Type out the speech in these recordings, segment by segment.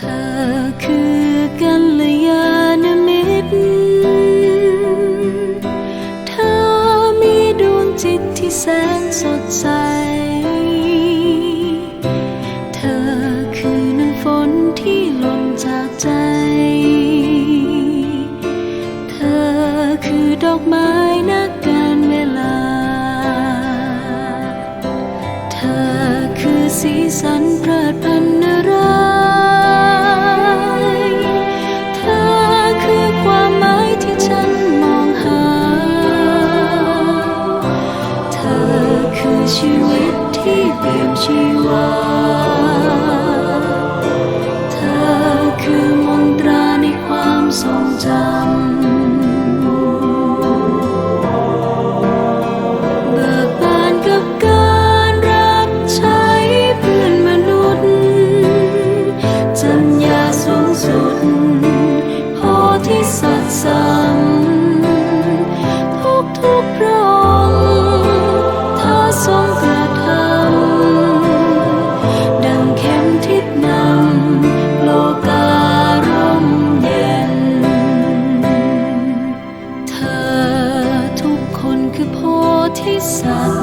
ธอคือกัลยาณมิตร เธอมีดวงจิตที่แสนสดใส เธอคือน้ำฝนที่ล่จากใจ เธอคือดอกไม้นักการเวลา เธอคือสีสันเพลิดเพลิน คือชีวิตที่เปลี่ยนชีวา เธอคือมนตราในความทรงจำ sun.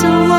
so